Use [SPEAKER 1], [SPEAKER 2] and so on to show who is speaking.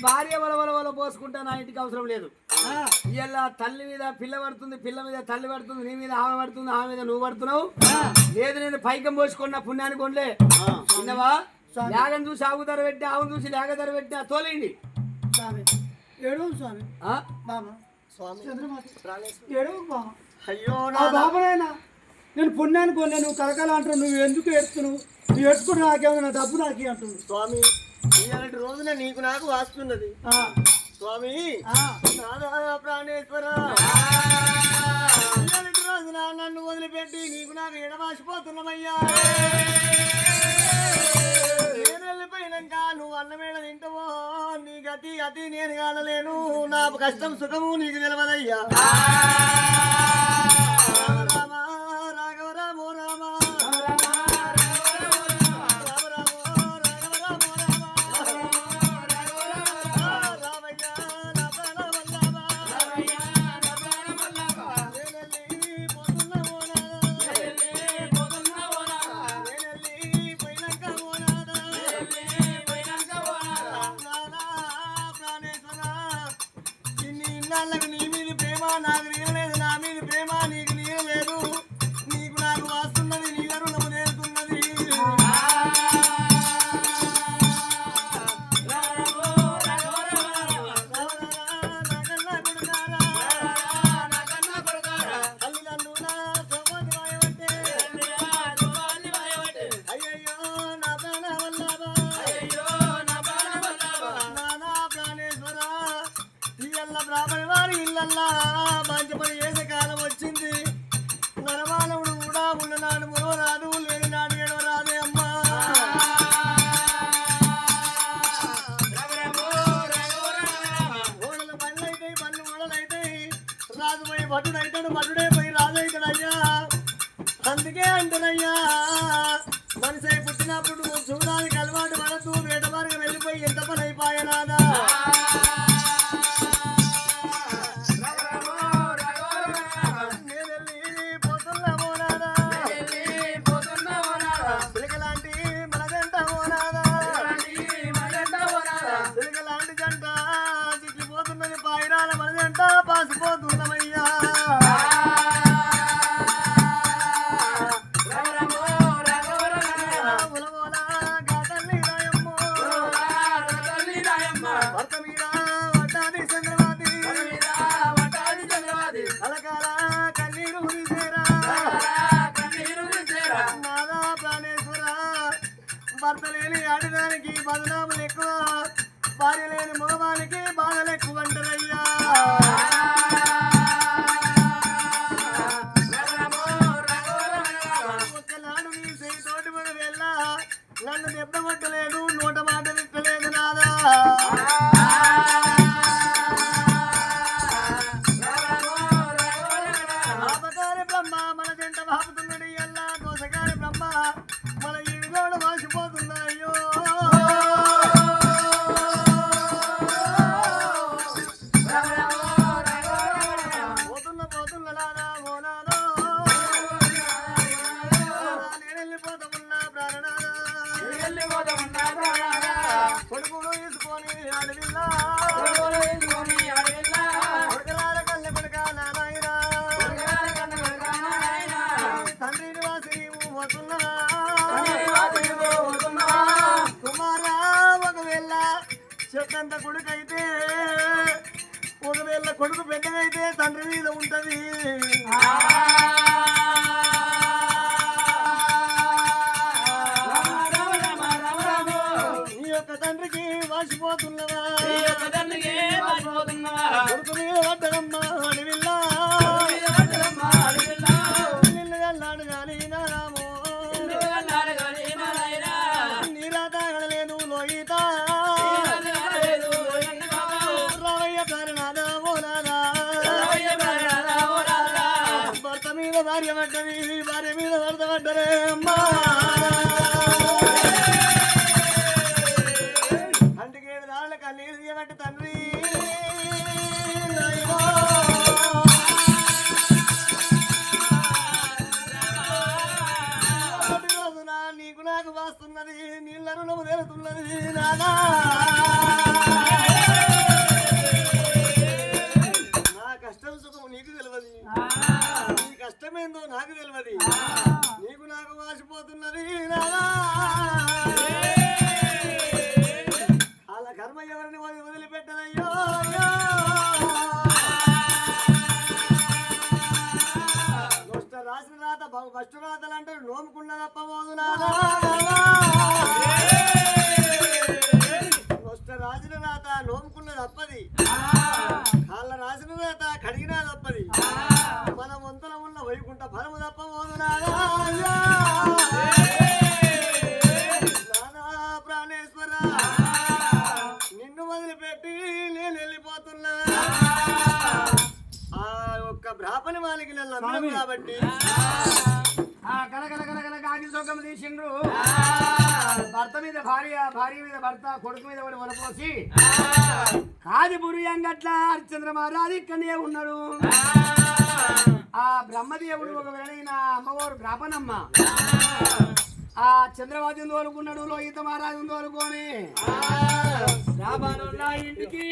[SPEAKER 1] నీ భార్య వల వల పోసుకుంటా నా ఇంటికి అవసరం లేదు. ఇలా తల్లి మీద పిల్ల పడుతుంది పిల్ల మీద తల్లి పడుతుంది నీ మీద ఆమె పడుతుంది ఆమె మీద నువ్వు పడుతున్నావు. లేదు నేను పైకం పోసుకున్న పుణ్యాన్ని కొనలే. విన్నవా? లేగని చూసి ఆవు ధర పెట్టి ఆవును చూసి లేగ ధర పెట్టి ఆ తోలేయండి.
[SPEAKER 2] బామ.
[SPEAKER 3] అయ్యో నా
[SPEAKER 2] బాబనైనా నేను పుణ్యానికి పోలే నువ్వు కలకాల అంటావు నువ్వు ఎందుకు ఏడుస్తున్నావు? నువ్వు ఏడుచుకుంటే నాకేమైనా డబ్బు నాకే అంటున్నావు.
[SPEAKER 3] స్వామి ఇలాంటి రోజున నీకు నాకు వాస్తున్నది స్వామి నాదా ప్రాణేశ్వర ఇలాంటి రోజున నన్ను వదిలిపెట్టి నీకు నాకు ఎడవాసిపోతున్నామయ్యా నేను వెళ్ళిపోయినాక నువ్వు అన్నమేడ తింటావో నీ గతి అతి నేను కానలేను. నా కష్టం సుఖము నీకు తెలవదయ్యా. ఇన్ని నీ మీద ప్రేమ నాకు আল্লাহ బదనాములు ఎక్కువ. భార్య లేని చెట్టంత కొడుకైతే ఒకవేళ కొడుకు పెద్దగైతే తండ్రి మీద ఉంటది. నీ యొక్క తండ్రికి వాసిపోతున్నవా కొడుకు మీద పడ్డదమ్మా అడవిల్లా వస్తున్నది నీళ్ళ రుణము తేలుతున్నది నాదా నా కష్టం సుఖం నీకు తెలియదు నీ కష్టమేందో నాకు తెలియదు నీకు నాకు వాసిపోతున్నది నాదా ఫస్ట్ రాతలు అంటారు నోముకున్న తప్ప దుష్ట రాసిన రాత నోముకున్న తప్పది. కాళ్ళ రాసిన రాత కడిగినా తప్పది. మన వంతల ఉన్న వైకుంఠ ఫలము తప్ప నానా బ్రాహ్మణి వాళ్ళకి నేను నమ్మినాను కాబట్టి.
[SPEAKER 1] కలకల సొక్కం తీసిండ్రు. భర్త మీద భార్య భార్య మీద భర్త కొడుకు మీద వాడు వనపోసి కాదిపురి అంగట్ల హరిశ్చంద్ర మహారాజు ఇక్కడనే ఉన్నాడు. ఆ. బ్రహ్మదేవుడు ఒకవేళ అమ్మవారు బ్రాహ్మణమ్మ ఆ. చంద్రవాది తోలుకున్నాడు లోహిత మహారాజు ఇంటికి రాబానుల్లా ఇంటికి,